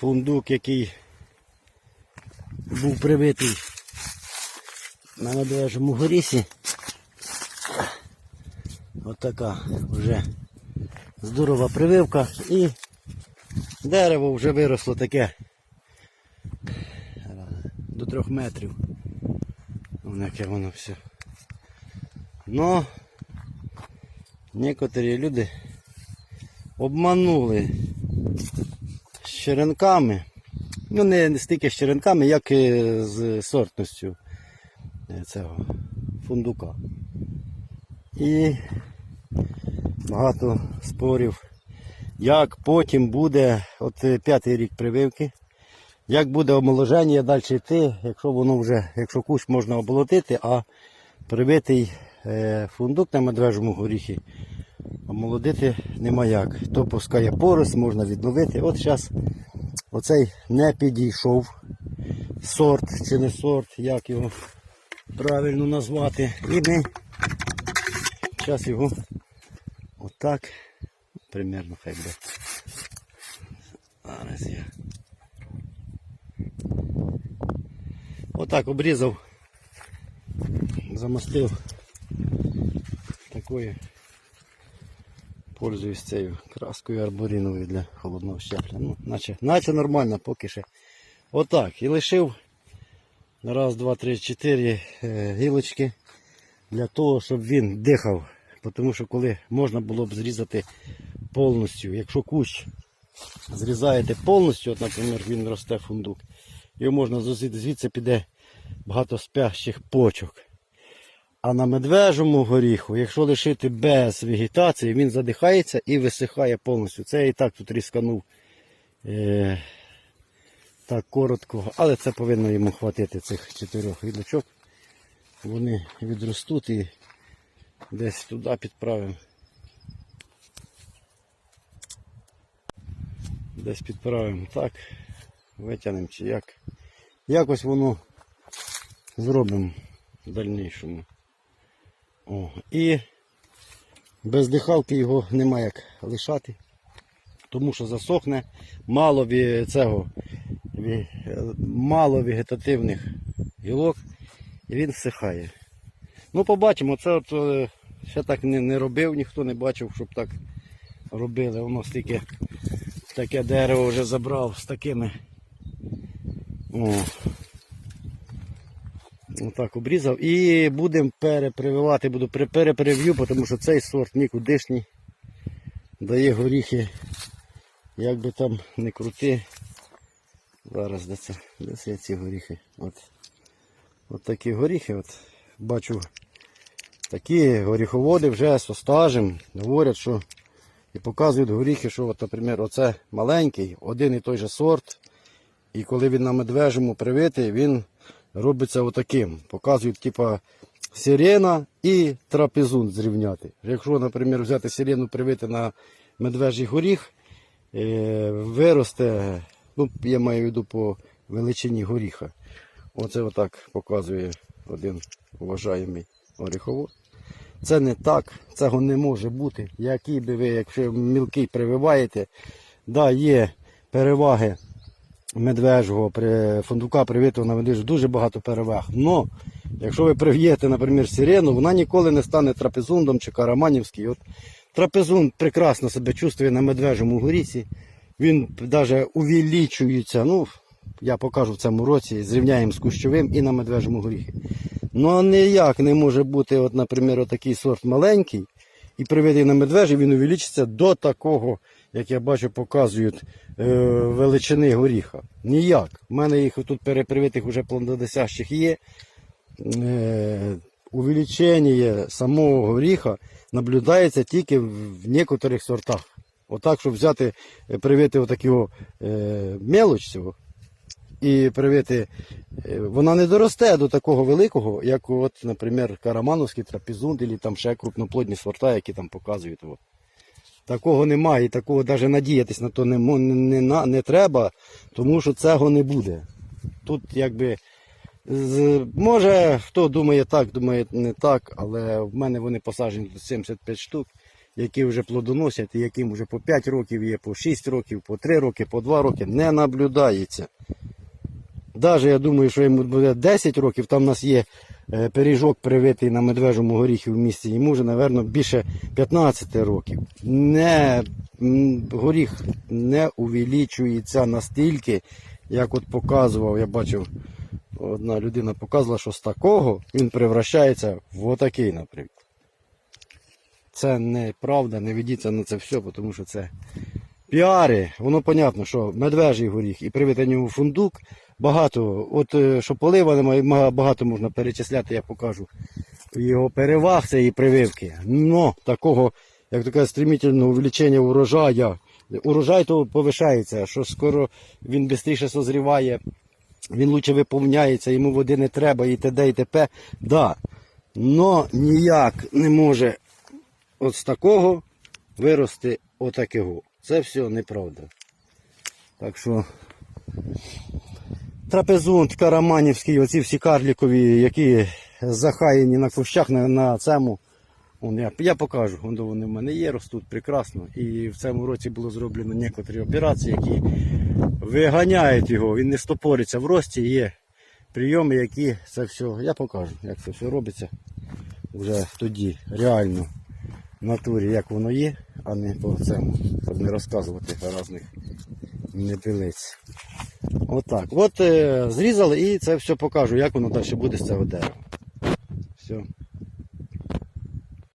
фундук, який був привитий на медвежому горісі. Отака вже здорова прививка і дерево вже виросло таке до трьох метрів. Яке воно все. Но некоторі люди обманули черенками. Ну, не стільки з черенками, як і з сортністю е, цього фундука. І багато спорів, як потім буде, от е, п'ятий рік прививки, як буде омоложення далі йти, якщо воно вже, якщо кущ можна оболотити, а привитий е, фундук на медвежому горіхі омолодити нема як. То пускає порость, можна відновити. От зараз оцей не підійшов сорт чи не сорт, як його правильно назвати. І ми зараз його отак, примерно хай буде. Зараз я. Отак обрізав, замостив такою пользуюсь цією краскою арборіновою для холодного щепля. Ну, наче, наче нормально, поки ще. Отак. І лишив раз, два, три, чотири е, гілочки для того, щоб він дихав. Тому що коли можна було б зрізати повністю, якщо кущ зрізаєте повністю, от, наприклад, він росте фундук, його можна звідси піде багато спящих почок. А на медвежому горіху, якщо лишити без вегетації, він задихається і висихає повністю. Це я і так тут різканув е, так коротко, але це повинно йому хватити цих чотирьох гілочок. Вони відростуть і десь туди підправимо. Десь підправимо так, витягнемо чи як. Якось воно зробимо в дальнішому. О, і без дихалки його нема як лишати, тому що засохне мало цього, мало вегетативних гілок і він всихає. Ну, побачимо, це от е, ще так не, не робив, ніхто не бачив, щоб так робили. Воно стільки таке дерево вже забрав з такими. О, Отак обрізав. І будемо перепрививати, буду переприв'ю, тому що цей сорт нікудишній. Дає горіхи, як би там не крути. Зараз де це? Де це ці горіхи? От. От такі горіхи. От. Бачу такі горіховоди вже з стажем говорять, що і показують горіхи, що, от, наприклад, оце маленький, один і той же сорт. І коли він на медвежому привитий, він робиться отаким. Показують, типа, сирена і трапезун зрівняти. Якщо, наприклад, взяти сирену, привити на медвежий горіх, е, виросте, ну, я маю в виду по величині горіха. Оце отак показує один уважаємий горіховод. Це не так, цього не може бути. Який би ви, якщо мілкий прививаєте, да, є переваги медвежого, при фундука привитого на медвежу дуже багато переваг. Но якщо ви прив'єте, наприклад, сирену, вона ніколи не стане трапезундом чи караманівський. От трапезунд прекрасно себе чувствує на медвежому горісі. Він навіть увеличується. Ну, я покажу в цьому році, зрівняємо з кущовим і на медвежому горіхі. Ну ніяк не може бути, от, наприклад, такий сорт маленький і приведений на медвежі, він увеличиться до такого, як я бачу, показують е, величини горіха. Ніяк. У мене їх тут перепривитих уже плодоносящих є. Е, увеличення самого горіха наблюдається тільки в некоторих сортах. Отак, щоб взяти, привити отакого е, мелоч цього і привити, е, вона не доросте до такого великого, як, от, наприклад, Карамановський трапезунд, або там ще крупноплодні сорта, які там показують. От. Такого немає, і такого навіть надіятись на то не, не, не, не треба, тому що цього не буде. Тут якби. З, може хто думає так, думає не так, але в мене вони посаджені тут 75 штук. які вже плодоносять, яким вже по 5 років є, по 6 років, по 3 роки, по 2 роки, не наблюдається. Навіть я думаю, що йому буде 10 років, там у нас є е, пиріжок привитий на медвежому горіхі в місті, йому вже, напевно, більше 15 років. Не, горіх не увеличується настільки, як от показував, я бачив, одна людина показувала, що з такого він превращається в отакий, наприклад. Це неправда, не ведіться на це все, тому що це піари. Воно понятно, що медвежий горіх і привити ньому фундук. Багато, от е, що полива немає, багато можна перечисляти, я покажу. Його переваг цієї прививки. Но такого, як таке стремительного увеличення урожая. Урожай то повишається, що скоро він швидше созріває, він лучше виповняється, йому води не треба, і т.д. і т.п. Да. Но ніяк не може от з такого вирости отакого. Це все неправда. Так що трапезунт, караманівський, оці всі карлікові, які захаяні на кущах на, на цьому. Вон, я, я покажу, вон, вони в мене є, ростуть прекрасно. І в цьому році було зроблено некоторі операції, які виганяють його, він не стопориться в рості, є прийоми, які це все. Я покажу, як це все робиться вже тоді, реально, в натурі, як воно є, а не по цьому, щоб не розказувати різних непилиць. Отак. От е, зрізали і це все покажу, як воно далі буде з цього дерева. Все.